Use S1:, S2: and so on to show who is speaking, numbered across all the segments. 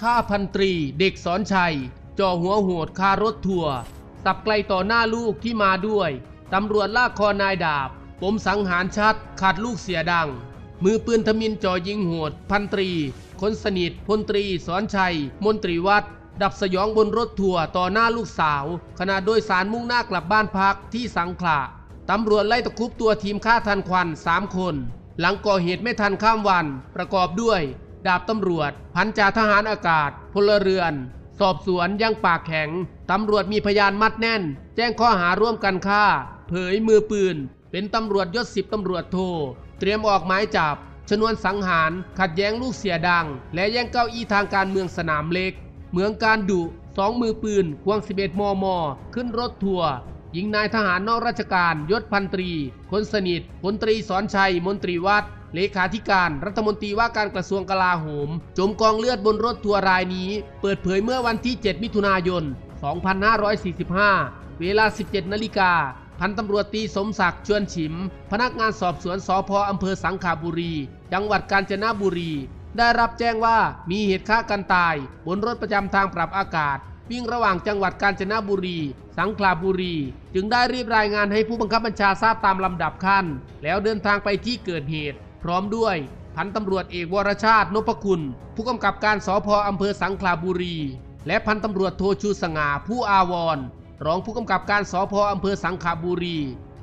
S1: ฆ่าพันตรีเด็กสอนชัยจ่อหัวโหดคารถทัวร์สับไกลต่อหน้าลูกที่มาด้วยตำรวจลากคอนายดาบปมสังหารชัดขาดลูกเสียดัง มือปืนทมินจ่อยิงโหด พันตรี คนสนิทพลตรีสอนชัย มนตรีวัดดับสยองบนรถทัวร์ต่อหน้าลูกสาว ขณะโดยสารมุ่งหน้ากลับบ้านพักที่สังขละตำรวจไล่ตะครุบตัวทีมฆ่าทันควันสามคน หลังก่อเหตุไม่ทันข้ามวัน ประกอบด้วย ดาบตำรวจ พันจ่าทหารอากาศ พลเรือน สอบสวนยังปากแข็ง ตำรวจมีพยานมัดแน่น แจ้งข้อหาร่วมกันฆ่า เผยมือปืน เป็นตำรวจยศสิบตำรวจโท เตรียมออกหมายจับ ชนวนสังหาร ขัดแย้งลูกเสียดัง และแย่งเก้าอี้ทางการเมืองสนามเล็ก เมืองการดุสองมือปืนควง 11 มม ขึ้นรถทัวร์ ยิงนายทหารนอกราชการยศพันตรี คนสนิทพลตรีสอนชัย มนตรีวัดเลขาธิการรัฐมนตรีว่าการกระทรวงกลาโหม จมกองเลือดบนรถทัวร์รายนี้ เปิดเผยเมื่อวันที่ 7 มิถุนายน 2545 เวลา 17 นาฬิกาพันตำรวจตีสมศักดิ์ชวนฉิม พนักงานสอบสวนสพอำเภอสังขาบุรี จังหวัดกาญจนบุรี ได้รับแจ้งว่ามีเหตุฆ่ากันตาย บนรถประจำทางปรับอากาศ วิ่งระหว่างจังหวัดกาญจนบุรี สังขลาบุรี จึงได้รีบรายงานให้ผู้บังคับบัญชาทราบตามลำดับขั้น แล้วเดินทางไปที่เกิดเหตุ พร้อมด้วยพันตำรวจเอกวรชาตินพคุณ ผู้กำกับการสพอำเภอสังขลาบุรี และพันตำรวจโทชูสง่าผู้อาวรรองผู้กำกับการสพอำเภอสังขาบุรี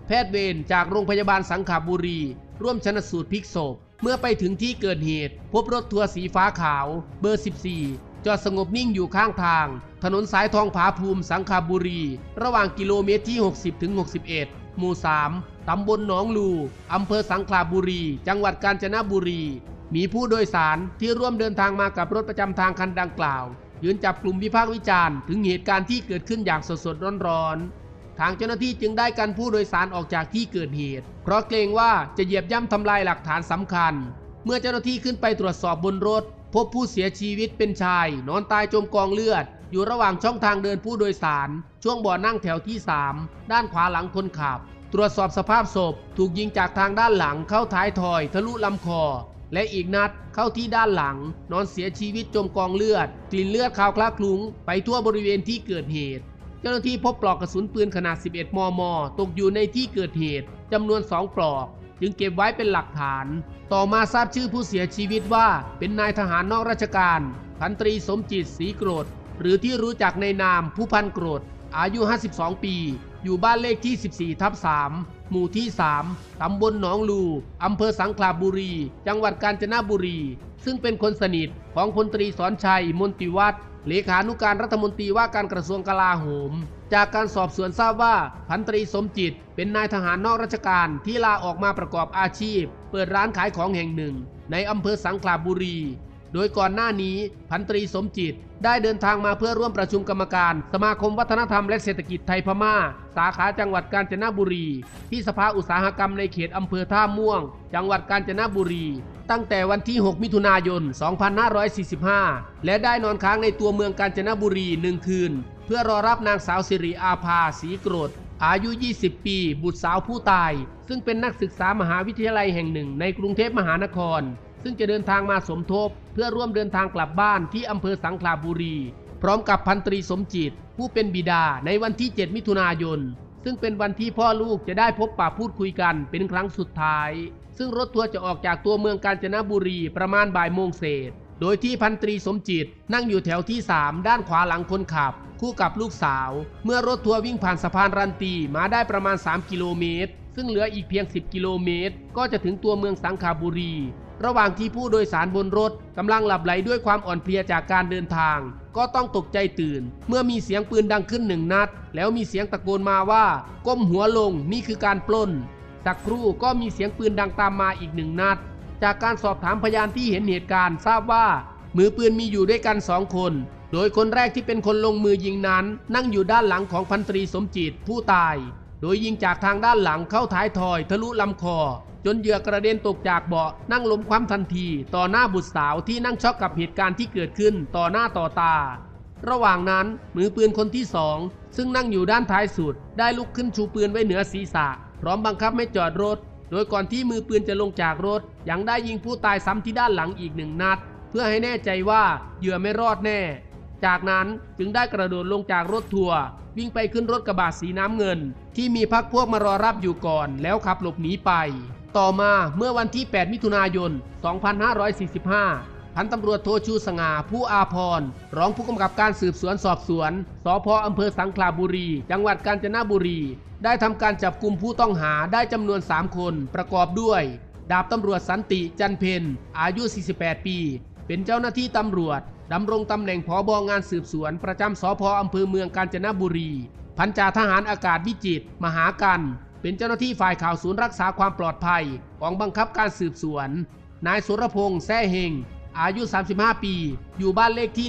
S1: แพทย์เวรจากโรงพยาบาลสังขาบุรี ร่วมชนสูตรพลิกศพเมื่อไปถึงที่เกิดเหตุ พบรถทัวร์สีฟ้าขาว เบอร์ 14 จอดสงบนิ่งอยู่ข้างทาง ถนนสายทองผาภูมิสังขบุรี ระหว่างกิโลเมตรที่ 60ถึง61 หมู่ 3 ตำบลหนองลูอำเภอสังขาบุรี จังหวัดกาญจนบุรี มีผู้โดยสารที่ร่วมเดินทางมากับรถประจำทางคันดังกล่าว ยืนจับกลุ่มวิพากษ์วิจารณ์ถึงเหตุการณ์ที่เกิดขึ้นอย่างสดๆร้อนๆทางเจ้าหน้าที่จึงได้กันผู้โดยสารออกจากที่เกิดเหตุ เพราะเกรงว่าจะเหยียบย่ำทำลายหลักฐานสำคัญ เมื่อเจ้าหน้าที่ขึ้นไปตรวจสอบบนรถ พบผู้เสียชีวิตเป็นชาย นอนตายจมกองเลือด อยู่ระหว่างช่องทางเดินผู้โดยสาร ช่วงบ่อนั่งแถวที่ 3 ด้านขวาหลังคนขับ ตรวจสอบสภาพศพ ถูกยิงจากทางด้านหลังเข้าท้ายทอย ทะลุลำคอ และอีกนัดเข้าที่ด้านหลัง นอนเสียชีวิตจมกองเลือด กลิ่นเลือดคาวคละคลุ้ง ไปทั่วบริเวณที่เกิดเหตุ เจ้าหน้าที่พบปลอกกระสุนปืนขนาด 11 มม ตกอยู่ในที่เกิดเหตุจำนวน 2 ปลอก จึงเก็บไว้เป็นหลักฐาน ต่อมาทราบชื่อผู้เสียชีวิตว่าเป็นนายทหารนอกราชการ พันตรีสมจิตศรีโกรธ หรือที่รู้จักในนามผู้พันโกรธ อายุ 52 ปี อยู่บ้านเลขที่ 14 ทับ 3 หมู่ที่ 3 ตำบลหนองลู อำเภอสังขลาบุรี จังหวัดกาญจนบุรี ซึ่งเป็นคนสนิทของพลตรีสอนชัย มนติวัฒน์ เลขานุการรัฐมนตรีว่าการกระทรวงกลาโหม จากการสอบสวนทราบว่าพันตรีสมจิต เป็นนายทหารนอกราชการที่ลาออกมาประกอบอาชีพ เปิดร้านขายของแห่งหนึ่ง ในอำเภอสังขลาบุรี โดยก่อนหน้านี้พันตรีสมจิต ได้เดินทางมาเพื่อร่วมประชุมกรรมการ สมาคมวัฒนธรรมและเศรษฐกิจไทยพม่า สาขาจังหวัดกาญจนบุรี ที่สภาอุตสาหกรรมในเขตอำเภอท่าม่วง จังหวัดกาญจนบุรี ตั้งแต่วันที่ 6 มิถุนายน 2545 และได้นอนค้างในตัวเมืองกาญจนบุรีหนึ่งคืน เพื่อรอรับนางสาวสิริอาภาศรีกรธอายุ 20 ปี บุตรสาวผู้ตาย ซึ่งเป็นนักศึกษามหาวิทยาลัยแห่งหนึ่งในกรุงเทพมหานคร ซึ่งจะเดินทางมาสมทบ เพื่อร่วมเดินทางกลับบ้านที่อำเภอสังขลาบุรี พร้อมกับพันตรีสมจิต ผู้เป็นบิดาในวันที่ 7 มิถุนายน ซึ่งเป็นวันที่พ่อลูกจะได้พบปะพูดคุยกันเป็นครั้งสุดท้าย ซึ่งรถทัวร์จะออกจากตัวเมืองกาญจนบุรีประมาณบ่ายโมงเศษ โดยที่พันตรีสมจิตนั่งอยู่แถวที่ 3 ด้านขวาหลังคนขับ คู่กับลูกสาว เมื่อรถทัวร์วิ่งผ่านสะพานรันตีมาได้ประมาณ 3 กิโลเมตร ซึ่งเหลืออีกเพียง 10 กิโลเมตร ก็จะถึงตัวเมืองสังขบุรี ระหว่างที่ผู้โดยสารบนรถกำลังหลับไหลด้วยความอ่อนเพลียจากการเดินทาง ก็ต้องตกใจตื่น เมื่อมีเสียงปืนดังขึ้นหนึ่งนัด แล้วมีเสียงตะโกนมาว่า ก้มหัวลงนี่คือการปล้น สักครู่ก็มีเสียงปืนดังตามมาอีกหนึ่งนัด จากการสอบถามพยานที่เห็นเหตุการณ์ทราบว่า มือปืนมีอยู่ด้วยกันสองคน โดยคนแรกที่เป็นคนลงมือยิงนั้น นั่งอยู่ด้านหลังของพันตรีสมจิตผู้ตาย โดยยิงจากทางด้านหลังเข้าท้ายทอยทะลุลำคอ จนเหยื่อกระเด็นตกจากเบาะนั่งล้มคว่ำทันที ต่อหน้าบุตรสาวที่นั่งช็อกกับเหตุการณ์ที่เกิดขึ้นต่อหน้าต่อตา ระหว่างนั้นมือปืนคนที่สองซึ่งนั่งอยู่ด้านท้ายสุด ได้ลุกขึ้นชูปืนไว้เหนือศีรษะ พร้อมบังคับให้จอดรถ โดยก่อนที่มือปืนจะลงจากรถ ยังได้ยิงผู้ตายซ้ำที่ด้านหลังอีกหนึ่งนัด เพื่อให้แน่ใจว่าเหยื่อไม่รอดแน่ จากนั้นจึงได้กระโดดลงจากรถทัวร์วิ่งไปขึ้นรถกระบะสีน้ำเงิน ที่มีพักพวกมารอรับอยู่ก่อน แล้วขับหลบหนีไป ต่อมาเมื่อวันที่ 8 มิถุนายน 2545 พันตำรวจโทชูสง่าผู้อาพรรองผู้กำกับการสืบสวนสอบสวน สพอำเภอสังขลาบุรี จังหวัดกาญจนบุรี ได้ทำการจับกลุ่มผู้ต้องหาได้จำนวน 3 คนประกอบด้วย ดาบตำรวจสันติจันเพนอายุ 48 ปี เป็นเจ้าหน้าที่ตำรวจดำรงตำแหน่งผอบองานสืบสวนประจำสพอำเภอเมืองกาญจนบุรี พันจ่าทหารอากาศวิจิตมหากันเป็นเจ้าหน้าที่ฝ่ายข่าวศูนย์รักษาความปลอดภัย ของบังคับการสืบสวน นายสุรพงษ์แซ่เฮง อายุ 35 ปี อยู่บ้านเลขที่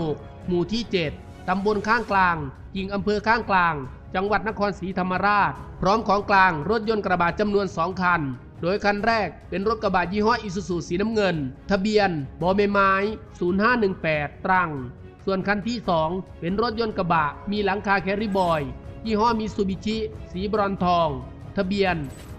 S1: 156 หมู่ที่ 7 ตำบลข้างกลางยิงอำเภอข้างกลาง จังหวัดนครศรีธรรมราช พร้อมของกลางรถยนต์กระบะจำนวน 2 คัน โดยคันแรกเป็นรถกระบะยี่ห้ออิซูซูสีน้ำเงิน ทะเบียนบอใบไม้ 0518 ตรัง ส่วนคันที่ 2 เป็นรถยนต์กระบะมีหลังคาแคริบอย ยี่ห้อมิซูบิชิ สีบรอนทอง ทะเบียน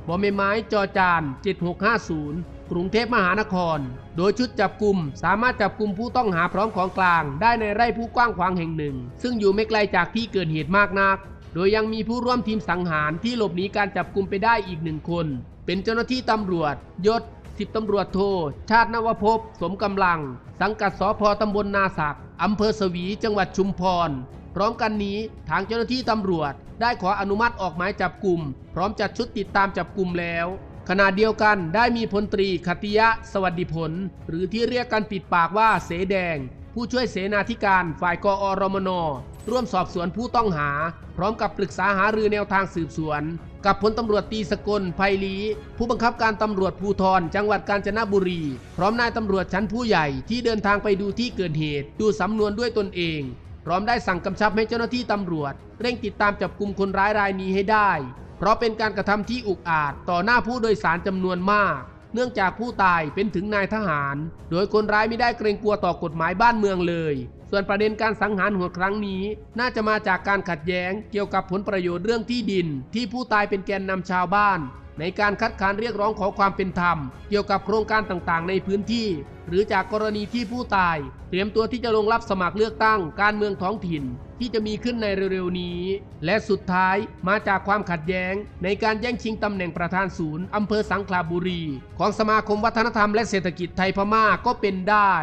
S1: บอใบไม้จอจาน 7650 กรุงเทพมหานคร โดยชุดจับกลุ่มสามารถจับกลุ่มผู้ต้องหาพร้อมของกลาง ได้ในไร่ผู้กว้างขวางแห่งหนึ่ง ซึ่งอยู่ไม่ไกลจากที่เกิดเหตุมากนัก โดยยังมีผู้ร่วมทีมสังหารที่หลบหนีการจับกลุ่มไปได้อีกหนึ่งคน เป็นเจ้าหน้าที่ตำรวจ ยศสิบตำรวจโท ชาตินวภพ สมกำลัง สังกัดสพตำบลนาศักอำเภอสวี จังหวัดชุมพร พร้อมกันนี้ทางเจ้าหน้าที่ตำรวจ ได้ขออนุมัติออกหมายจับกลุ่ม พร้อมจัดชุดติดตามจับกลุ่มแล้ว ขณะเดียวกันได้มีพลตรีคติยะสวัสดิผล หรือที่เรียกกันปิดปากว่าเสแดง ผู้ช่วยเสนาธิการฝ่ายกอรมน ร่วมสอบสวนผู้ต้องหา พร้อมกับปรึกษาหารือแนวทางสืบสวน กับพลตำรวจตีสกลไพลี ผู้บังคับการตำรวจภูธรจังหวัดกาญจนบุรี พร้อมนายตำรวจชั้นผู้ใหญ่ที่เดินทางไปดูที่เกิดเหตุ ดูสำนวนด้วยตนเองพร้อมได้สั่งกำชับให้เจ้าหน้าที่ตำรวจ เร่งติดตามจับกลุ่มคนร้ายรายนี้ให้ได้ เพราะเป็นการกระทำที่อุกอาจต่อหน้าผู้โดยสารจำนวนมาก เนื่องจากผู้ตายเป็นถึงนายทหาร โดยคนร้ายไม่ได้เกรงกลัวต่อกฎหมายบ้านเมืองเลย ส่วนประเด็นการสังหารโหดครั้งนี้ น่าจะมาจากการขัดแย้ง เกี่ยวกับผลประโยชน์เรื่องที่ดิน ที่ผู้ตายเป็นแกนนำชาวบ้าน ในการคัดค้านเรียกร้องขอความเป็นธรรม เกี่ยวกับโครงการต่างๆ ในพื้นที่ หรือจากกรณีที่ผู้ตาย เตรียมตัวที่จะลงรับสมัครเลือกตั้งการเมืองท้องถิ่น ที่จะมีขึ้นในเร็วๆนี้ และสุดท้ายมาจากความขัดแย้ง ในการแย่งชิงตำแหน่งประธานศูนย์อำเภอสังขลาบุรี ของสมาคมวัฒนธรรมและเศรษฐกิจไทยพม่าก็เป็นได้